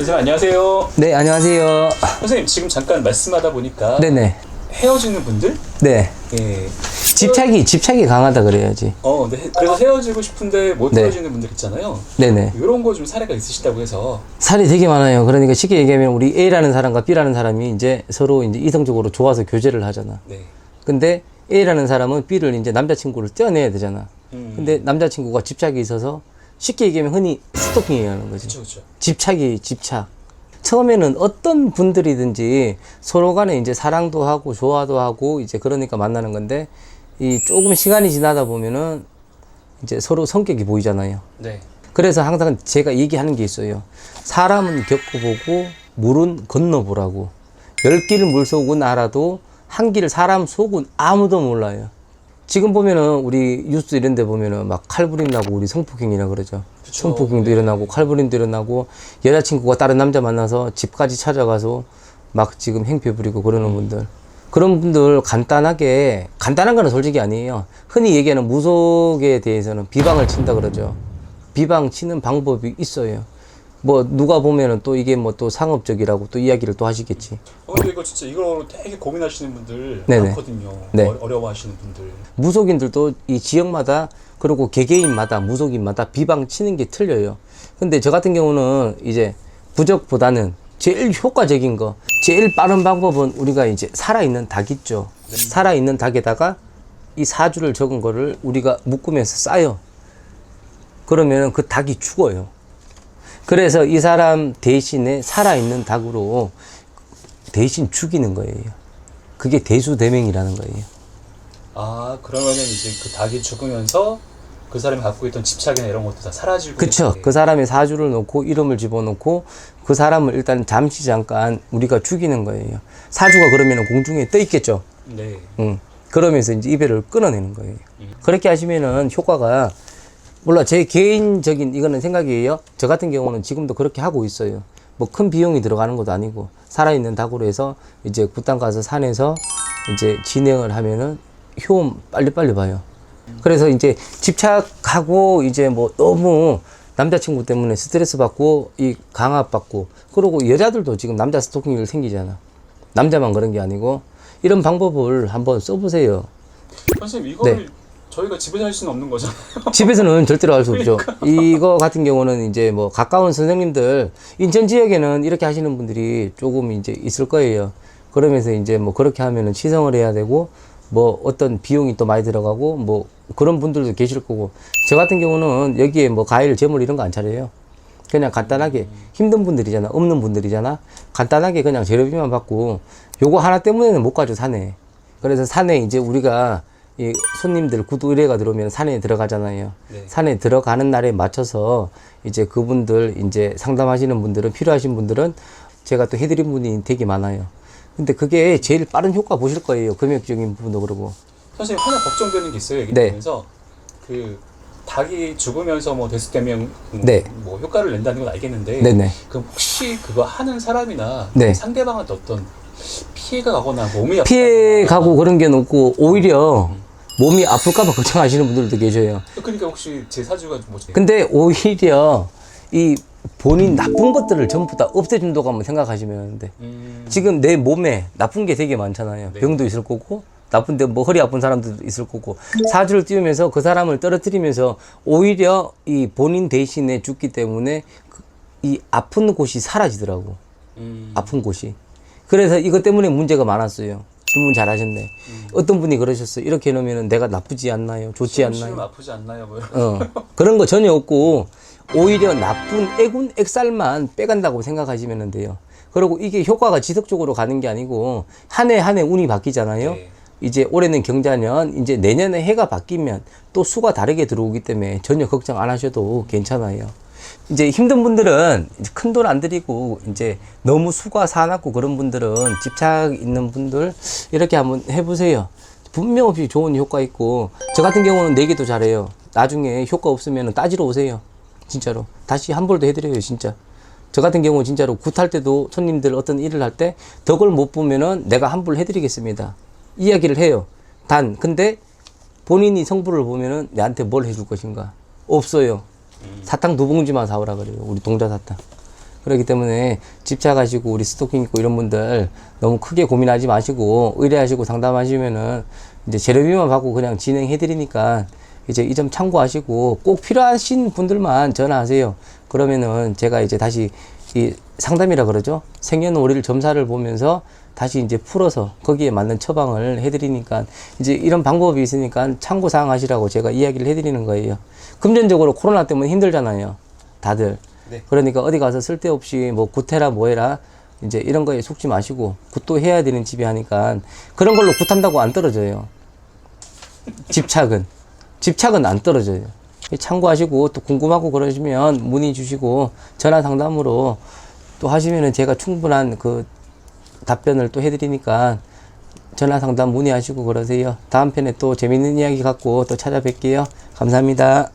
선생님 안녕하세요. 네, 안녕하세요. 선생님 지금 잠깐 말씀하다 보니까 네네. 헤어지는 분들, 네. 예, 집착이, 집착이 강하다 그래야지. 어, 네, 그래서 헤어지고 싶은데 못 네. 헤어지는 분들 있잖아요. 네네. 이런 거 좀 사례가 있으시다고 해서 살이 되게 많아요. 그러니까 쉽게 얘기하면 우리 A라는 사람과 B라는 사람이 이제 서로 이제 이성적으로 좋아서 교제를 하잖아. 네, 근데 A라는 사람은 B를 이제 남자친구를 떼어내야 되잖아. 음. 근데 남자친구가 집착이 있어서 쉽게 얘기하면 흔히 스토킹이라는 거지. 그렇죠, 그렇죠. 집착이 집착. 처음에는 어떤 분들이든지 서로 간에 이제 사랑도 하고 좋아도 하고 이제 그러니까 만나는 건데 이 조금 시간이 지나다 보면은 이제 서로 성격이 보이잖아요. 네, 그래서 항상 제가 얘기하는 게 있어요. 사람은 겪어보고 물은 건너보라고. 열길 물속은 알아도 한 길 사람 속은 아무도 몰라요. 지금 보면은 우리 뉴스 이런 데 보면은 막 칼부림 나고 우리 성폭행이라 그러죠. 그쵸. 성폭행도 일어나고 칼부림도 일어나고 여자친구가 다른 남자 만나서 집까지 찾아가서 막 지금 행패 부리고 그러는 분들. 그런 분들 간단하게 간단한 거는 솔직히 아니에요. 흔히 얘기하는 무속에 대해서는 비방을 친다 그러죠. 비방 치는 방법이 있어요. 뭐 누가 보면은 또 이게 뭐 또 상업적이라고 또 이야기를 또 하시겠지. 어, 근데 이거 진짜 이거 되게 고민하시는 분들 네네. 많거든요. 네. 어, 어려워하시는 분들. 무속인들도 이 지역마다 그리고 개개인마다 무속인마다 비방 치는 게 틀려요. 근데 저 같은 경우는 이제 부적보다는 제일 효과적인 거, 제일 빠른 방법은 우리가 이제 살아있는 닭 있죠. 살아있는 닭에다가 이 사주를 적은 거를 우리가 묶으면서 싸요. 그러면 그 닭이 죽어요. 그래서 이 사람 대신에 살아있는 닭으로 대신 죽이는 거예요. 그게 대수대명이라는 거예요. 아, 그러면은 이제 그 닭이 죽으면서 그 사람이 갖고 있던 집착이나 이런 것도 다 사라지고. 그쵸. 그 사람의 사주를 놓고 이름을 집어넣고 그 사람을 일단 잠시 잠깐 우리가 죽이는 거예요. 사주가 그러면 공중에 떠 있겠죠. 네. 응. 그러면서 이제 이별을 끊어내는 거예요. 그렇게 하시면은 효과가 몰라 제 개인적인 이거는 생각이에요. 저 같은 경우는 지금도 그렇게 하고 있어요. 뭐 큰 비용이 들어가는 것도 아니고 살아있는 닭으로 해서 이제 굿당 가서 산에서 이제 진행을 하면은 효험 빨리빨리 봐요. 그래서 이제 집착하고 이제 뭐 너무 남자친구 때문에 스트레스 받고 이 강압 받고 그러고 여자들도 지금 남자 스토킹이 생기잖아. 남자만 그런 게 아니고 이런 방법을 한번 써보세요. 선생님 이거를 네. 저희가 집에서 할 수는 없는 거잖아요. 집에서는 절대로 할 수 없죠. 그러니까. 이거 같은 경우는 이제 뭐 가까운 선생님들 인천 지역에는 이렇게 하시는 분들이 조금 이제 있을 거예요. 그러면서 이제 뭐 그렇게 하면은 치성을 해야 되고 뭐 어떤 비용이 또 많이 들어가고 뭐 그런 분들도 계실 거고 저 같은 경우는 여기에 뭐 과일 재물 이런 거 안 차려요. 그냥 간단하게 힘든 분들이잖아 없는 분들이잖아 간단하게 그냥 재료비만 받고 요거 하나 때문에는 못 가죠 산에 그래서 산에 이제 우리가 이 손님들 구두 의뢰가 들어오면 산에 들어가잖아요 네. 산에 들어가는 날에 맞춰서 이제 그분들 이제 상담하시는 분들은 필요하신 분들은 제가 또 해드린 분이 되게 많아요 근데 그게 제일 빠른 효과 보실 거예요 금액적인 부분도 그러고 선생님 하나 걱정되는 게 있어요. 얘기 네. 들으면서 그 닭이 죽으면서 뭐 대수되면 음, 네. 뭐 효과를 낸다는 건 알겠는데 네네 그럼 혹시 그거 하는 사람이나 네. 상대방한테 어떤 피해가 가거나 몸이 피해 아프다거나 가고 그런 게 없고 오히려 몸이 아플까봐 걱정하시는 분들도 계셔요 그러니까 혹시 제 사주가 뭐지? 근데 오히려 이 본인 나쁜 것들을 전부 다 없애준다고 한번 생각하시면 하는데 음, 지금 내 몸에 나쁜 게 되게 많잖아요. 네. 병도 있을 거고 나쁜데 뭐 허리 아픈 사람들도 있을 거고 사주를 띄우면서 그 사람을 떨어뜨리면서 오히려 이 본인 대신에 죽기 때문에 그- 이 아픈 곳이 사라지더라고. 음, 아픈 곳이. 그래서 이것 때문에 문제가 많았어요. 질문 잘하셨네. 어떤 분이 그러셨어요. 이렇게 해놓으면 내가 나쁘지 않나요? 좋지 않나요? 아프지 않나요? 뭐. 어, 그런 거 전혀 없고 오히려 나쁜 애군 액살만 빼간다고 생각하시면 돼요. 그리고 이게 효과가 지속적으로 가는 게 아니고 한 해 한 해 운이 바뀌잖아요. 네. 이제 올해는 경자년, 이제 내년에 해가 바뀌면 또 수가 다르게 들어오기 때문에 전혀 걱정 안 하셔도 괜찮아요. 이제 힘든 분들은 큰 돈 안 들이고 이제 너무 수가 사납고 그런 분들은 집착 있는 분들 이렇게 한번 해보세요. 분명 없이 좋은 효과 있고 저 같은 경우는 내기도 잘해요. 나중에 효과 없으면 따지러 오세요. 진짜로 다시 환불도 해드려요. 진짜. 저 같은 경우 진짜로 굿할 때도 손님들 어떤 일을 할 때 덕을 못 보면은 내가 환불 해드리겠습니다. 이야기를 해요. 단 근데 본인이 성부를 보면은 내한테 뭘 해줄 것인가 없어요. 사탕 두 봉지만 사오라 그래요. 우리 동자 사탕. 그렇기 때문에 집착 하시고 우리 스토킹 있고 이런 분들 너무 크게 고민하지 마시고 의뢰하시고 상담하시면은 이제 재료비만 받고 그냥 진행해 드리니까 이제 이 점 참고하시고 꼭 필요하신 분들만 전화하세요. 그러면은 제가 이제 다시 이 상담이라 그러죠. 생년월일 점사를 보면서 다시 이제 풀어서 거기에 맞는 처방을 해드리니까 이제 이런 방법이 있으니까 참고 사항 하시라고 제가 이야기를 해드리는 거예요. 금전적으로 코로나 때문에 힘들잖아요. 다들. 네. 그러니까 어디 가서 쓸데없이 뭐 구태라 뭐해라 이제 이런 거에 속지 마시고 굿도 해야 되는 집이 하니까 그런 걸로 굿한다고 안 떨어져요. 집착은 집착은 안 떨어져요. 참고하시고 또 궁금하고 그러시면 문의 주시고 전화 상담으로 또 하시면은 제가 충분한 그 답변을 또 해드리니까 전화 상담 문의하시고 그러세요. 다음 편에 또 재밌는 이야기 갖고 또 찾아뵐게요. 감사합니다.